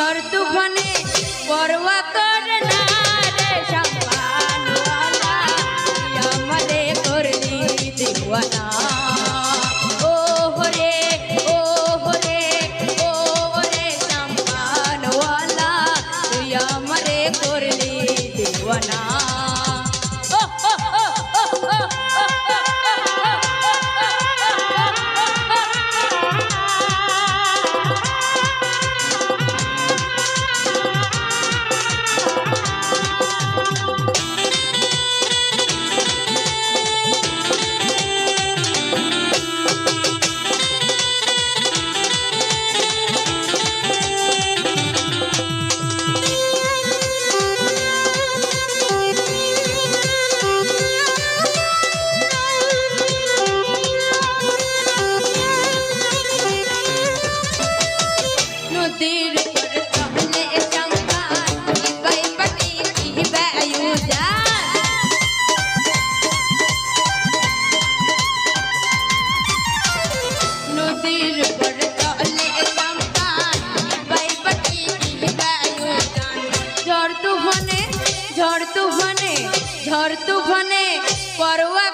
ঝড় তুফানে পরোয়া করে না রে সম্মান আমাদের করলি দিওয়ানা ঝড় তুফানে পরোয়া